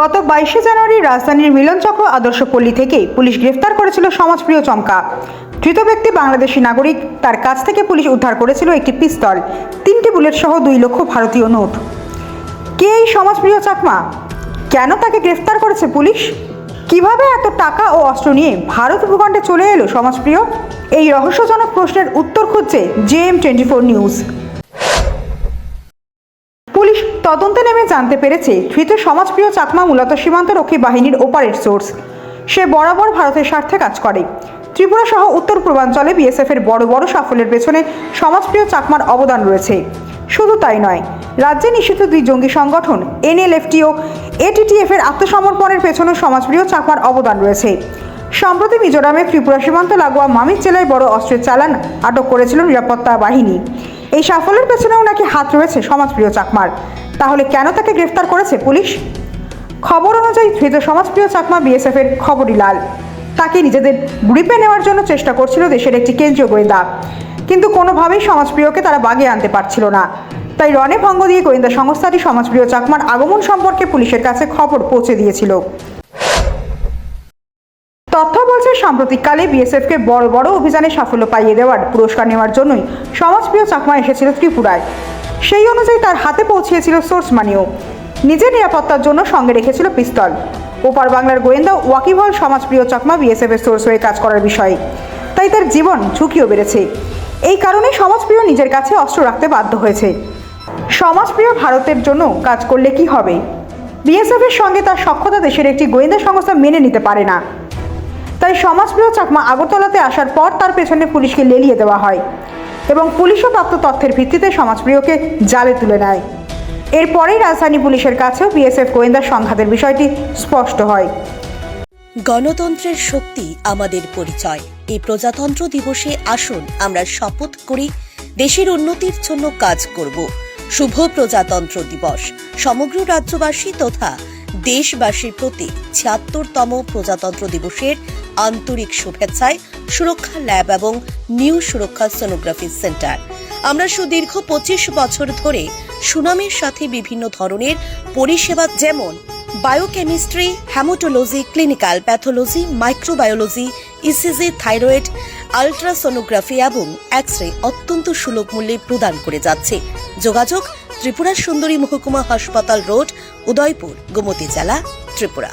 গত বাইশে জানুয়ারি রাজধানীর মিলনচক্র আদর্শপল্লী থেকে পুলিশ গ্রেফতার করেছিল সমাজপ্রিয় চমকা। ধৃত ব্যক্তি বাংলাদেশি নাগরিক, তার কাছ থেকে পুলিশ উদ্ধার করেছিল একটি পিস্তল, তিনটি বুলেট সহ দুই লক্ষ ভারতীয় নোট। কে এই সমাজপ্রিয় চাকমা? কেন তাকে গ্রেফতার করেছে পুলিশ? কীভাবে এত টাকা ও অস্ত্র নিয়ে ভারত ভূখণ্ডে চলে এলো সমাজপ্রিয়? এই রহস্যজনক প্রশ্নের উত্তর খুঁজছে জেএম টোয়েন্টি ফোর নিউজ। তদন্তে নেমে জানতে পেরেছে, ধৃত সমাজপ্রিয় চাকমা মূলত সীমান্তরক্ষী বাহিনীর ওপারের সোর্স সে বরাবর ভারতের স্বার্থে কাজ করে। ত্রিপুরা সহ উত্তর পূর্বাঞ্চলে বিএসএফের বড় বড় সাফল্যের পেছনে সমাজপ্রিয় চাকমার অবদান রয়েছে। শুধু তাই নয়, রাজ্যে নিষিদ্ধ দুই জঙ্গি সংগঠন এনএলএফটি ও এটিটিএফ এর আত্মসমর্পণের পেছনে সমাজপ্রিয় চাকমার অবদান রয়েছে। সম্প্রতি মিজোরামে ত্রিপুরা সীমান্ত লাগোয়া মামির জেলায় বড় অস্ত্রের চালান আটক করেছিল নিরাপত্তা বাহিনী। এই সাফল্যের পেছনেও নাকি হাত রয়েছে সমাজপ্রিয় চাকমার। তাহলে কেন তাকে গ্রেফতার করেছে পুলিশ? খবর অনুযায়ী ধৃত সমাজপ্রিয় চাকমা বিএসএফ এর খবরই লাল। তাকে নিজেদের গ্রিপে নেওয়ার জন্য চেষ্টা করছিল দেশের একটি কেন্দ্রীয় গোয়েন্দা। কিন্তু কোনোভাবেই সমাজপ্রিয়কে তারা বাগে আনতে পারছিল না। তাই রণে ভঙ্গ দিয়ে গোয়েন্দা সংস্থাটি সমাজপ্রিয় চাকমার আগমন সম্পর্কে পুলিশের কাছে খবর পৌঁছে দিয়েছিল। তথ্য বলছে, সাম্প্রতিককালে বিএসএফকে বড় বড় অভিযানে সাফল্য পাইয়ে দেওয়ার পুরস্কার নেওয়ার জন্যই সমাজপ্রিয় চাকমা এসেছিল ত্রিপুরায়। সেই অনুযায়ী তার হাতে পৌঁছিয়েছিল সোর্স মানিও। নিজের নিরাপত্তার জন্য সঙ্গে রেখেছিল পিস্তল। ওপার বাংলার গোয়েন্দা ওয়াকিবল সমাজপ্রিয় চাকমা বিএসএফ এর সোর্স হয়ে কাজ করার বিষয়ে। তাই তার জীবন ঝুঁকিও বেড়েছে। এই কারণে সমাজপ্রিয় নিজের কাছে অস্ত্র রাখতে বাধ্য হয়েছে। সমাজপ্রিয় ভারতের জন্য কাজ করলে কি হবে? বিএসএফ এর সঙ্গে তার সক্ষতা দেশের একটি গোয়েন্দা সংস্থা মেনে নিতে পারে না। তাই সমাজপ্রিয় চাকমা আগরতলাতে আসার পর তার পেছনে পুলিশকে লেলিয়ে দেওয়া হয়। এবং পুলিশও প্রাপ্ত তথ্যের ভিত্তিতে সমাজপ্রিয়কে জালে তুলে নেয়। এরপরেই রাজধানী পুলিশের কাছেও বিএসএফ গোয়েন্দা সংঘাতের বিষয়টি স্পষ্ট হয়। গণতন্ত্রের শক্তি আমাদের পরিচয়। এই প্রজাতন্ত্র দিবসে আসুন আমরা শপথ করি, দেশের উন্নতির জন্য কাজ করব। শুভ প্রজাতন্ত্র দিবস। সমগ্র রাজ্যবাসী তথা দেশবাসীর প্রতি ছিয়াত্তরতম প্রজাতন্ত্র দিবসের আন্তরিক শুভেচ্ছায় সুরক্ষা ল্যাব এবং নিউ সুরক্ষা সোনোগ্রাফি সেন্টার। আমরা সুদীর্ঘ পঁচিশ বছর ধরে সুনামের সাথে বিভিন্ন ধরনের পরিষেবা যেমন biochemistry haematology clinical pathology microbiology ECG thyroid ultrasonography এবং এক্স রে অত্যন্ত সুলভ মূল্যে প্রদান করে যাচ্ছে। যোগাযোগ ত্রিপুরা সুন্দরী মহকুমা হাসপাতাল রোড, উদয়পুর, গোমতী জেলা, ত্রিপুরা।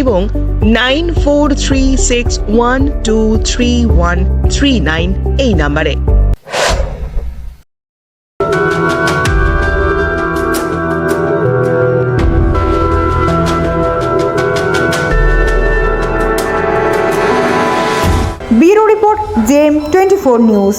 এবং nine four three six one two three one three nine এই নাম্বারে। Bureau report JM twenty four news.